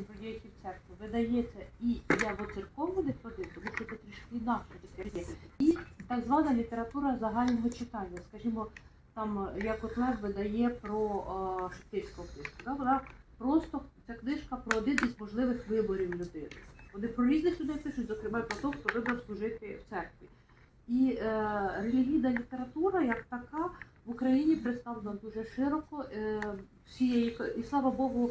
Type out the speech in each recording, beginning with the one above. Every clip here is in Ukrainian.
в церкву, видається і я в церковну не тому що це трішки інакше таке. І так звана література загального читання. Скажімо, там як от Лев видає про Шептицького книжку. Да? Вона просто ця книжка про один із можливих виборів людини. Вони про різних людей пишуть, зокрема про того, хто вибрав служити в церкві. І е, релігійна література як така в Україні представлена дуже широко. Е, всієї і слава Богу,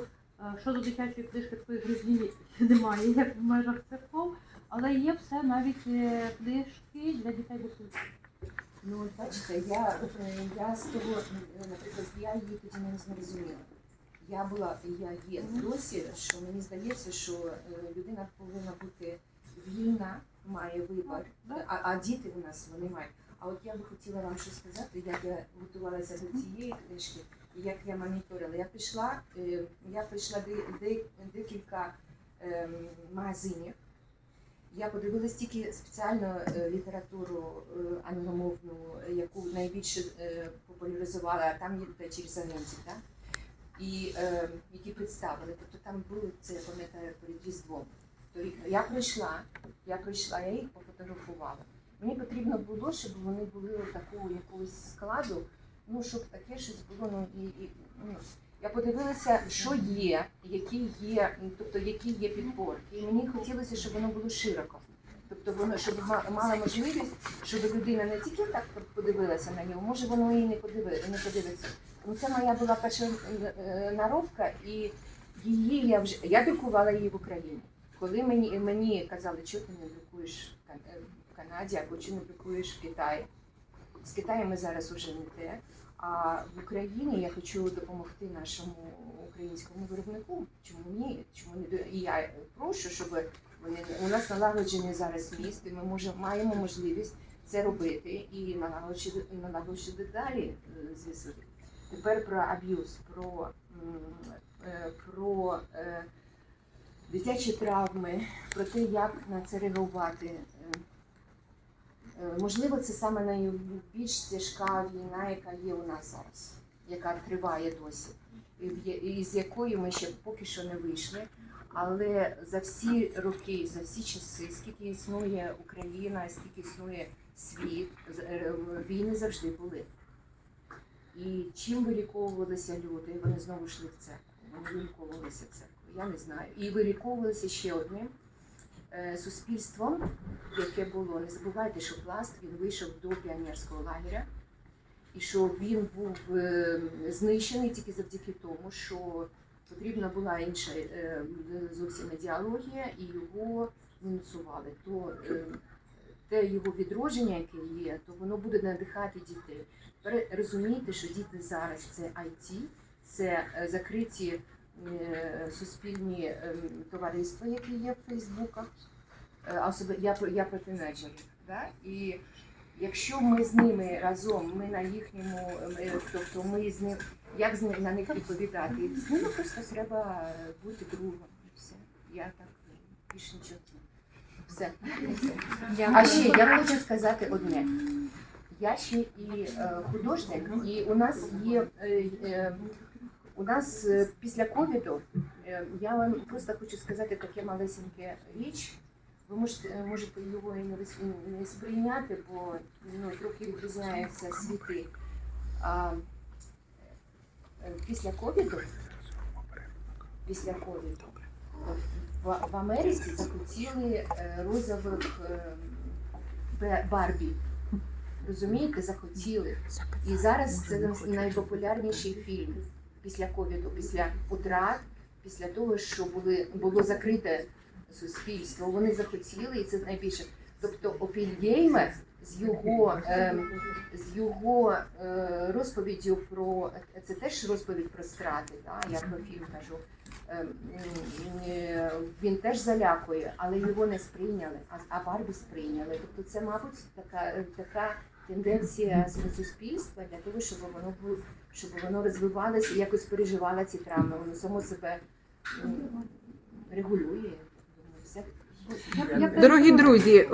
щодо дитячої книжки такої гризні немає, як в межах церков, але є все навіть е, книжки для дітей мусульман. Ну, от бачите, я, е, я з того, е, наприклад, я її тоді не зрозуміла. Я була, я є досі, що мені здається, що е, людина повинна бути вільна, має вибір, а, а діти у нас вони мають. А от я би хотіла вам щось сказати, як я готувалася до цієї книжки, як я моніторила. Я прийшла, е, я прийшла де, де, декілька ем, магазинів. Я подивилась тільки спеціально е, літературу е, англомовну, яку найбільше популяризувала, там є через агентів, так? І е, які представили. Тобто там були це, я пам'ятаю, перед Різдвом. Торік. Я прийшла, я прийшла, я їх пофотографувала. Мені потрібно було, щоб вони були такого якогось складу, ну щоб таке щось було. Ну і, і ну, я подивилася, що є, які є, тобто які є підборки. І мені хотілося, щоб воно було широко. Тобто воно, щоб мала можливість, щоб людина не тільки так подивилася на нього, може воно і не подиви, не подивиться. Ну це моя була перша е, наробка, і її я вже я друкувала її в Україні. Коли мені мені казали, що ти не друкуєш е, в Канаді або чи не друкуєш в Китаї. З Китаєм ми зараз уже не те. А в Україні я хочу допомогти нашому українському виробнику. Чому ні? Чому не і я прошу, щоб вони у нас налагоджений зараз міст, і ми можемо маємо можливість це робити і налагоджувати, налагоджувати далі е, зв'язок. Тепер про аб'юз, про, е, про е, дитячі травми, про те, як на це реагувати. Е, Можливо, це саме найбільш тяжка війна, яка є у нас зараз, яка триває досі, і з якої ми ще поки що не вийшли. Але за всі роки, за всі часи, скільки існує Україна, скільки існує світ, е, війни завжди були. І чим виліковувалися люди, вони знову йшли в церкву. Вони виліковувалися в церкву. Я не знаю. І виліковувалися ще одним суспільством, яке було. Не забувайте, що пласт він вийшов до піонерського лагеря, і що він був е, знищений тільки завдяки тому, що потрібна була інша е, зовсім ідеологія, і його мінусували. То е, те його відродження, яке є, то воно буде надихати дітей. Розумійте, що діти зараз це IT, це е, закриті е, суспільні е, товариства, які є в Фейсбуках. Е, я, я про тинейджерів. Да? І якщо ми з ними разом, ми на їхньому, е, тобто ми з ним, як з ним на них відповідати? З ними просто треба бути другом. Все. Я так е, більше нічого. Все. А ще я хочу сказати одне. Я ще і е, художник, і у нас є е, е, у нас е, після ковіду. е, я вам просто хочу сказати таке малесеньке річ. Ви можете, можете його і не, сприйняти, бо ну, трохи відрізняються світи. А, е, після ковіду, після ковіду в, Америці захотіли розових Барбі. Розумієте, захотіли. І зараз це найпопулярніший фільм після ковіду, після утрат, після того, що були, було закрите суспільство. Вони захотіли, і це найбільше. Тобто Опільгеймер з його, ем, з його е, розповіддю про це теж розповідь про страти, да? я про фільм кажу. Ем, е, Він теж залякує, але його не сприйняли, а Барбі сприйняли. Тобто це, мабуть, така, така тенденція суспільства для того, щоб воно було, щоб воно розвивалося і якось переживало ці травми. Воно само себе регулює. Дорогі друзі,